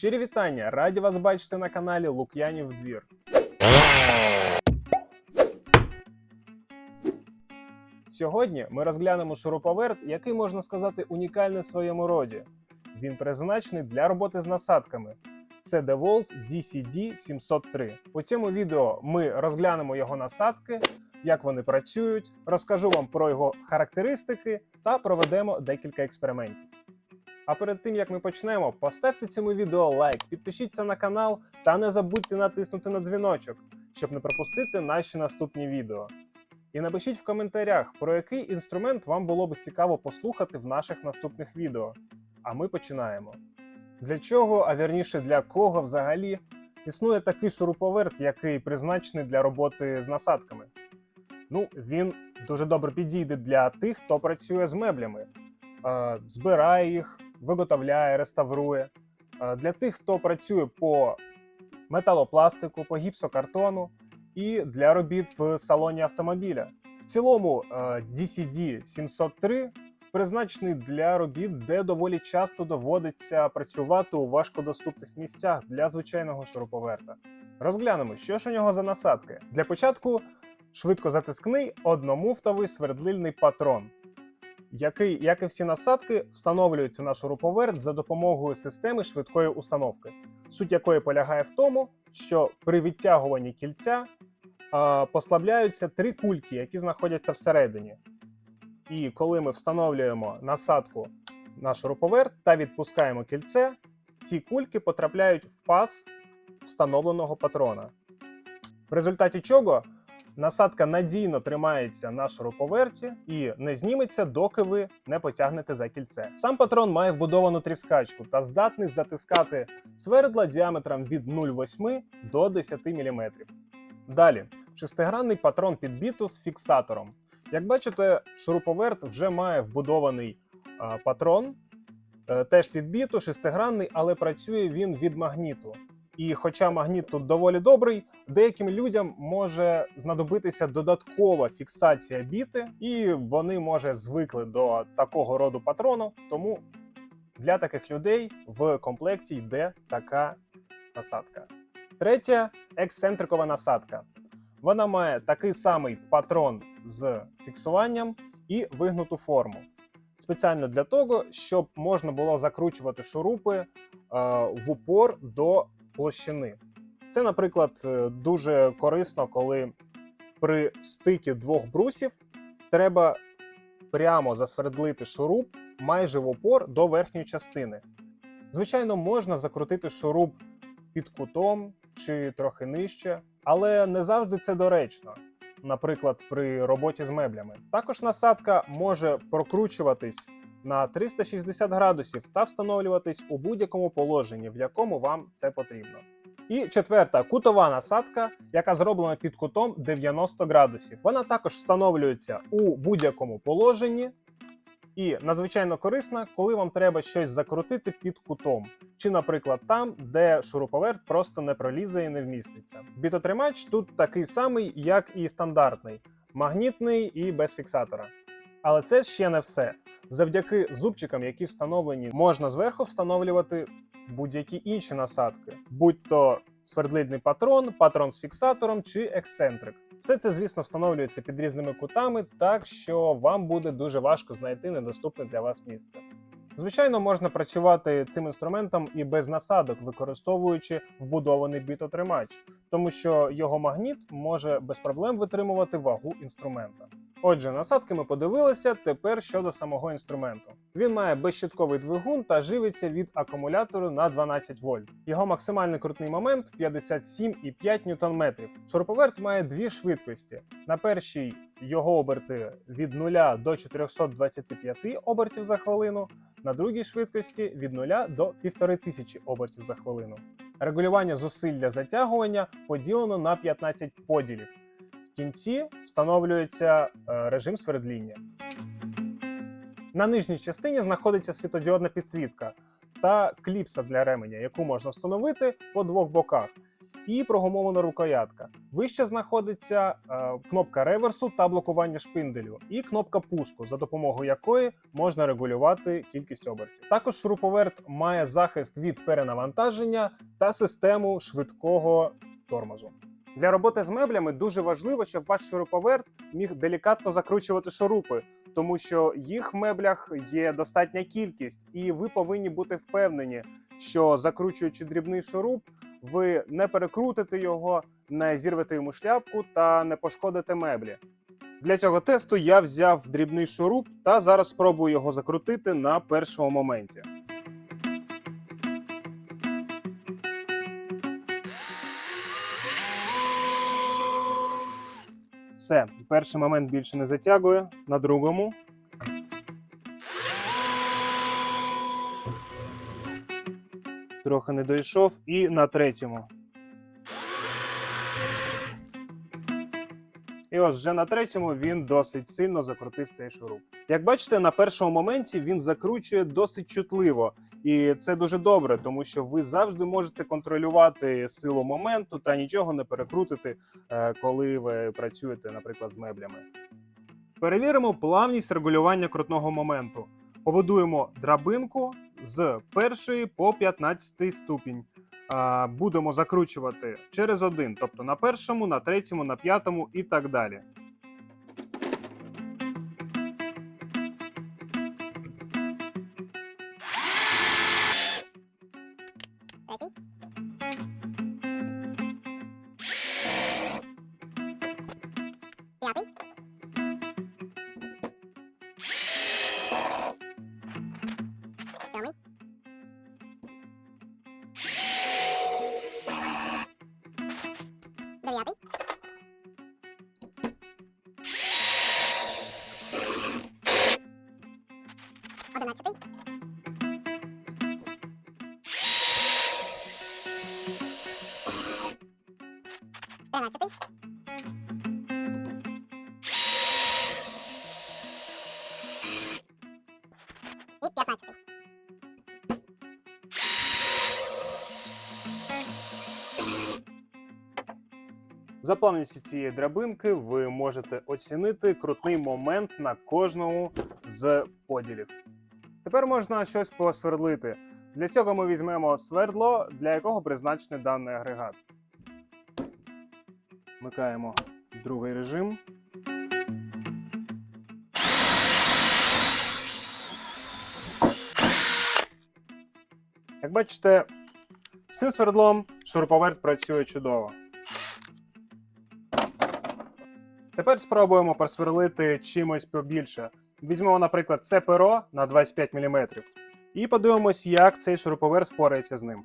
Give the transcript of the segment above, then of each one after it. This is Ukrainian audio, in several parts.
Щирі вітання! Раді вас бачити на каналі Лук'янів Двір. Сьогодні ми розглянемо шуруповерт, який можна сказати унікальний в своєму роді. Він призначений для роботи з насадками. Це DeWalt DCD 703. У цьому відео ми розглянемо його насадки, як вони працюють, розкажу вам про його характеристики та проведемо декілька експериментів. А перед тим як ми почнемо, поставте цьому відео лайк, підпишіться на канал та не забудьте натиснути на дзвіночок, щоб не пропустити наші наступні відео. І напишіть в коментарях, про який інструмент вам було б цікаво послухати в наших наступних відео. А ми починаємо. Для чого, а вірніше для кого взагалі існує такий шуруповерт, який призначений для роботи з насадками? Ну, він дуже добре підійде для тих, хто працює з меблями, збирає їх, виготовляє, реставрує. Е, Для тих, хто працює по металопластику, по гіпсокартону і для робіт в салоні автомобіля. В цілому е, DCD 703 призначений для робіт, де доволі часто доводиться працювати у важкодоступних місцях для звичайного шуруповерта. Розглянемо, що ж у нього за насадки. Для початку швидкозатискний одномуфтовий свердлильний патрон, який, як і всі насадки, встановлюється на шуруповерт за допомогою системи швидкої установки, суть якої полягає в тому, що при відтягуванні кільця а, послабляються три кульки, які знаходяться всередині. І коли ми встановлюємо насадку на шуруповерт та відпускаємо кільце, ці кульки потрапляють в паз встановленого патрона. В результаті чого насадка надійно тримається на шуруповерті і не зніметься, доки ви не потягнете за кільце. Сам патрон має вбудовану тріскачку та здатний затискати свердла діаметром від 0,8 до 10 мм. Далі шестигранний патрон підбіту з фіксатором. Як бачите, шуруповерт вже має вбудований патрон, е, теж підбіто, шестигранний, але працює він від магніту. І хоча магніт тут доволі добрий, деяким людям може знадобитися додаткова фіксація біти, і вони може звикли до такого роду патрону. Тому для таких людей в комплекті йде така насадка. Третя ексцентрикова насадка. Вона має такий самий патрон з фіксуванням і вигнуту форму. Спеціально для того, щоб можна було закручувати шурупи е, в упор до площини. Це, наприклад, е, дуже корисно, коли при стикі двох брусів треба прямо засвердлити шуруп майже в опор до верхньої частини. Звичайно, можна закрутити шуруп під кутом чи трохи нижче, але не завжди це доречно. Наприклад, при роботі з меблями. Також насадка може прокручуватись на 360 градусів та встановлюватись у будь-якому положенні, в якому вам це потрібно. І четверта кутова насадка, яка зроблена під кутом 90 градусів. Вона також встановлюється у будь-якому положенні і надзвичайно корисна, коли вам треба щось закрутити під кутом, чи, наприклад, там, де шуруповерт просто не пролізе і не вміститься. Бітотримач тут такий самий, як і стандартний, магнітний і без фіксатора. Але це ще не все. Завдяки зубчикам, які встановлені, можна зверху встановлювати будь-які інші насадки, будь то свердлильний патрон, патрон з фіксатором чи ексцентрик. Все це, звісно, встановлюється під різними кутами, так що вам буде дуже важко знайти недоступне для вас місце. Звичайно, можна працювати цим інструментом і без насадок, використовуючи вбудований бітотримач, тому що його магніт може без проблем витримувати вагу інструмента. Отже, насадки ми подивилися. Тепер щодо самого інструменту. Він має безщитковий двигун та живиться від акумулятору на 12 вольт. Його максимальний крутний момент 57,5 Нм. Шуруповерт має дві швидкості. На першій його оберти від 0 до 425 обертів за хвилину, на другій швидкості від 0 до 1500 обертів за хвилину. Регулювання зусиль для затягування поділено на 15 поділів. Кінці встановлюється е, режим свердління. На нижній частині знаходиться світодіодна підсвітка та кліпса для ременя, яку можна встановити по двох боках. і прогумована рукоятка. Вище знаходиться е, кнопка реверсу та блокування шпинделю, і кнопка пуску, за допомогою якої можна регулювати кількість обертів. Також шуруповерт має захист від перенавантаження та систему швидкого тормозу. Для роботи з меблями дуже важливо, щоб ваш шуруповерт міг делікатно закручувати шурупи, тому що їх в меблях є достатня кількість, і ви повинні бути впевнені, що закручуючи дрібний шуруп, ви не перекрутите його, не зірвете йому шляпку та не пошкодите меблі. Для цього тесту я взяв дрібний шуруп та зараз спробую його закрутити на першому моменті. Все, перший момент більше не затягує. На другому. Трохи не дійшов. І на третьому. І ось вже на третьому він досить сильно закрутив цей шуруп. Як бачите, на першому моменті він закручує досить чутливо. І це дуже добре, тому що ви завжди можете контролювати силу моменту та нічого не перекрутити, е, коли ви працюєте, наприклад, з меблями. Перевіримо плавність регулювання крутного моменту. Побудуємо драбинку з першої по 15 ступінь. Будемо закручувати через один, тобто на першому, на третьому, на п'ятому і так далі. За плавністю цієї драбинки ви можете оцінити крутний момент на кожному з поділів. Тепер можна щось посвердлити. Для цього ми візьмемо свердло, для якого призначений даний агрегат. Вмикаємо другий режим. Як бачите, з цим свердлом шуруповерт працює чудово. Тепер спробуємо просверлити чимось побільше. Візьмемо, наприклад, це перо на 25 мм і подивимось, як цей шуруповерт впорається з ним.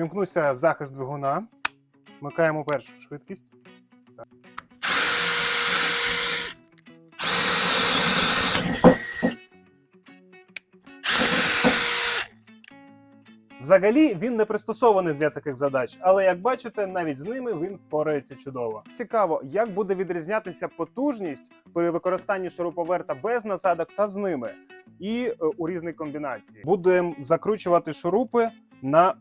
Вімкнувся захист двигуна. Вмикаємо першу швидкість. Взагалі він не пристосований для таких задач, але як бачите, навіть з ними він впорається чудово. Цікаво, як буде відрізнятися потужність при використанні шуруповерта без насадок та з ними, і е, у різній комбінації. Будемо закручувати шурупи на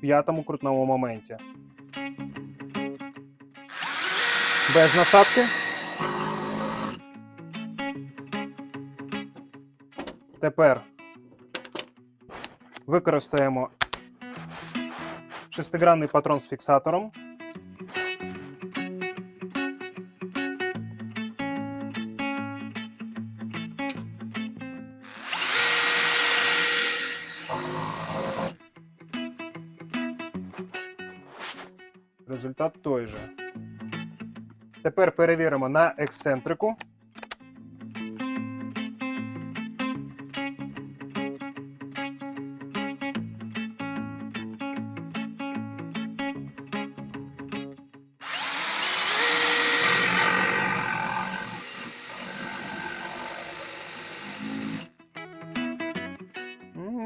п'ятому крутному моменті. Без насадки. Тепер використаємо шестигранний патрон з фіксатором. результат той же. Тепер перевіримо на ексцентрику.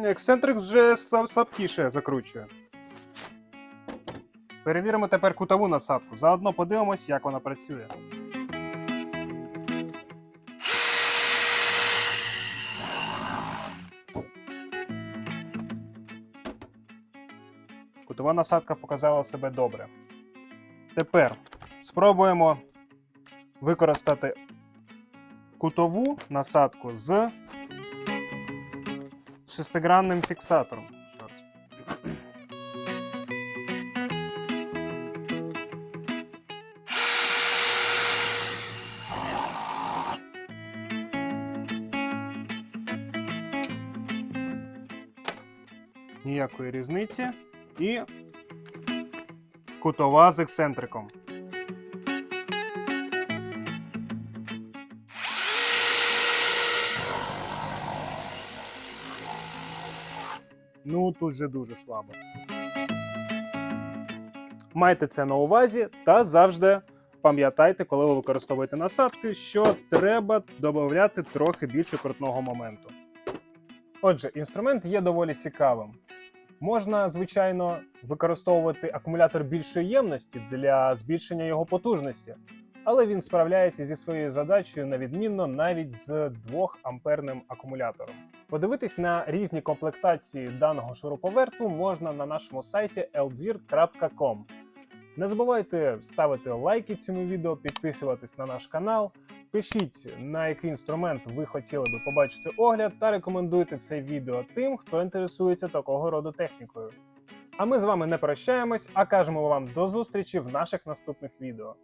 Ексцентрик вже слабкіше закручує. Перевіримо тепер кутову насадку. Заодно подивимось, як вона працює. Кутова насадка показала себе добре. Тепер спробуємо використати кутову насадку з шестигранним фіксатором. Ніякої різниці. І кутова з ексцентриком. Ну, тут же дуже слабо. Майте це на увазі та завжди пам'ятайте, коли ви використовуєте насадки, що треба додати трохи більше крутного моменту. Отже, інструмент є доволі цікавим. Можна, звичайно, використовувати акумулятор більшої ємності для збільшення його потужності, але він справляється зі своєю задачею на відмінно навіть з 2 амперним акумулятором. Подивитись на різні комплектації даного шуруповерту можна на нашому сайті eldvir.com. Не забувайте ставити лайки цьому відео, підписуватись на наш канал. Пишіть, на який інструмент ви хотіли би побачити огляд, та рекомендуйте це відео тим, хто інтересується такого роду технікою. А ми з вами не прощаємось, а кажемо вам до зустрічі в наших наступних відео.